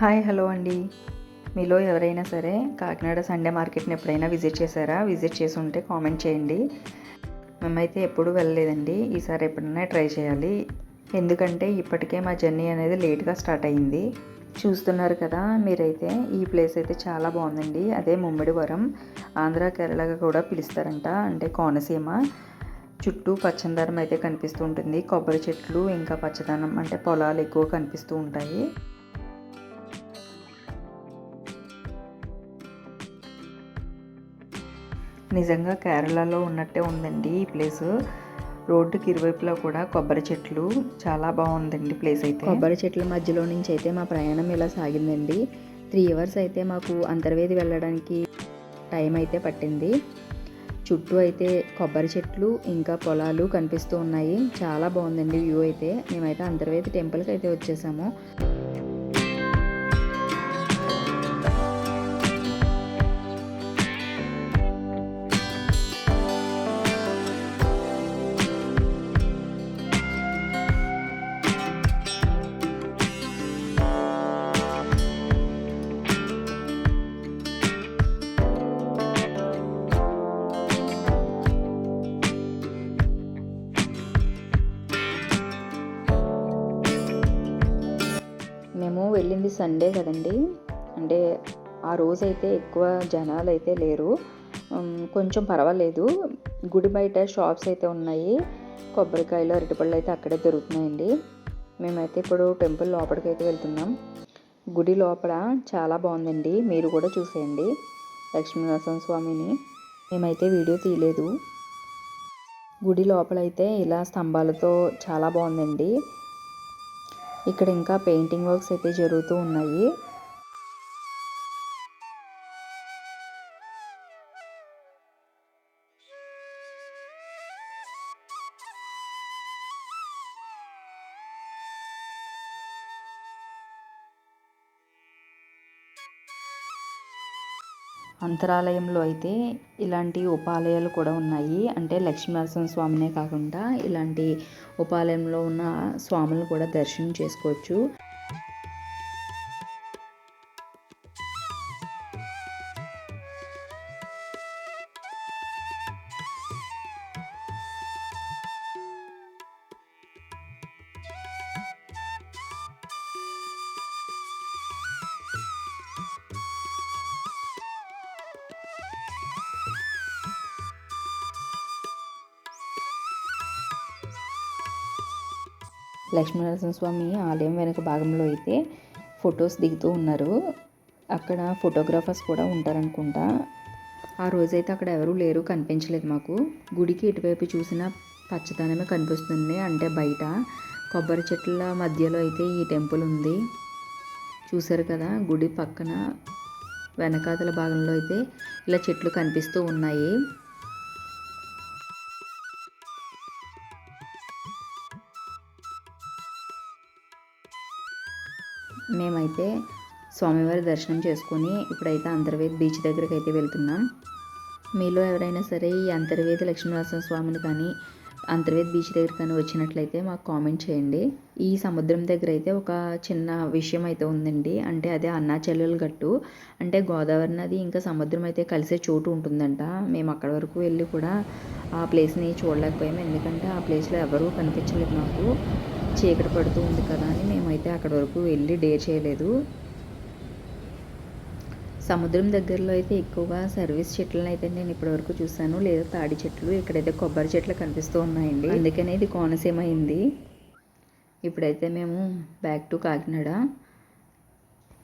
Hi hello అండి. మీలో ఎవరైనా సరే కాకినాడ సండే మార్కెట్ని ఎప్పుడైనా విజిట్ చేశారా? విజిట్ చేసి ఉంటే కామెంట్ చేయండి. మేమైతే ఎప్పుడూ వెళ్ళలేదండి. ఈసారి ఎప్పుడైనా ట్రై చేయాలి. ఎందుకంటే ఇప్పటికే మా జర్నీ అనేది లేట్గా స్టార్ట్ అయ్యింది చూస్తున్నారు కదా మీరైతే ఈ ప్లేస్ అయితే చాలా బాగుందండి. అదే ముమ్మిడివరం. ఆంధ్ర కేరళగా కూడా పిలుస్తారంట. అంటే కోనసీమ. చుట్టూ పచ్చదనం అయితే కనిపిస్తూ ఉంటుంది. కొబ్బరి చెట్లు ఇంకా పచ్చదనం అంటే పొలాలు ఎక్కువ కనిపిస్తూ ఉంటాయి. నిజంగా కేరళలో ఉన్నట్టే ఉందండి ఈ ప్లేస్. రోడ్డుకి ఇరువైపులా కూడా కొబ్బరి చెట్లు చాలా బాగుందండి ప్లేస్ అయితే. కొబ్బరి చెట్ల మధ్యలో నుంచి అయితే మా ప్రయాణం ఇలా సాగిందండి. త్రీ అవర్స్ అయితే మాకు అంతర్వేది వెళ్ళడానికి టైం అయితే పట్టింది. చుట్టూ అయితే కొబ్బరి చెట్లు ఇంకా పొలాలు కనిపిస్తూ ఉన్నాయి. చాలా బాగుందండి వ్యూ అయితే. మేమైతే అంతర్వేది టెంపుల్కి అయితే వచ్చేసాము. వెళ్ళింది సండే కదండి. అంటే ఆ రోజు అయితే ఎక్కువ జనాలు అయితే లేరు కొంచెం పర్వాలేదు. గుడి బయట షాప్స్ అయితే ఉన్నాయి. కొబ్బరికాయలు అరటిపళ్ళు అయితే అక్కడే దొరుకుతున్నాయండి. మేమైతే ఇప్పుడు టెంపుల్ లోపలికి అయితే వెళ్తున్నాం. గుడి లోపల చాలా బాగుందండి. మీరు కూడా చూసేయండి. లక్ష్మీనరసింహ స్వామిని. మేమైతే వీడియో తీయలేదు. గుడి లోపలైతే ఇలా స్తంభాలతో చాలా బాగుందండి. ఇక్కడ ఇంకా పెయింటింగ్ వర్క్స్ అయితే జరుగుతూ ఉన్నాయి. అంతరాలయంలో అయితే ఇలాంటి ఉపాలయాలు కూడా ఉన్నాయి. అంటే లక్ష్మీనరసింహ స్వామినే కాకుండా ఇలాంటి ఉపాలయంలో ఉన్న స్వాములను కూడా దర్శనం చేసుకోవచ్చు. లక్ష్మీనరసింహ స్వామి ఆలయం వెనుక భాగంలో అయితే ఫొటోస్ దిగుతూ ఉన్నారు. అక్కడ ఫోటోగ్రాఫర్స్ కూడా ఉంటారనుకుంటా. ఆ రోజైతే అక్కడ ఎవరూ లేరు కనిపించలేదు మాకు. గుడికి ఇటువైపు చూసిన పచ్చదనమే కనిపిస్తుంది. అంటే బయట కొబ్బరి చెట్ల మధ్యలో అయితే ఈ టెంపుల్ ఉంది. చూసారు కదా గుడి పక్కన వెనకాతల భాగంలో అయితే ఇలా చెట్లు కనిపిస్తూ ఉన్నాయి. మేమైతే స్వామివారి దర్శనం చేసుకొని ఇప్పుడైతే అంతర్వేది బీచ్ దగ్గరికి అయితే వెళ్తున్నాం. మీలో ఎవరైనా సరే ఈ అంతర్వేది లక్ష్మీనరసింహ స్వామిని కానీ అంతర్వేది బీచ్ దగ్గర కానీ వచ్చినట్లయితే మాకు కామెంట్ చేయండి. ఈ సముద్రం దగ్గర అయితే ఒక చిన్న విషయం అయితే ఉందండి. అంటే అదే అన్నాచెల్లెల గట్టు. అంటే గోదావరి నది ఇంకా సముద్రం అయితే కలిసే చోటు ఉంటుందంట. మేము అక్కడ వరకు వెళ్ళి కూడా ఆ ప్లేస్ని చూడలేకపోయాము ఎందుకంటే ఆ ప్లేస్లో ఎవరూ కనిపించలేదు మాకు. చీకటి పడుతూ ఉంది కదా అని మేమైతే అక్కడ వరకు వెళ్ళి డే చేయలేదు. సముద్రం దగ్గరలో అయితే ఎక్కువగా సర్వీస్ చెట్లను అయితే నేను ఇప్పటివరకు చూసాను లేదా తాడి చెట్లు ఇక్కడైతే కొబ్బరి చెట్లు కనిపిస్తూ ఉన్నాయండి. అందుకనే ఇది కోనసీమ అయింది. ఇప్పుడైతే మేము బ్యాక్ టు కాకినాడ.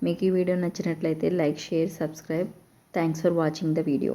మీకు ఈ వీడియో నచ్చినట్లయితే like share subscribe thanks for watching the video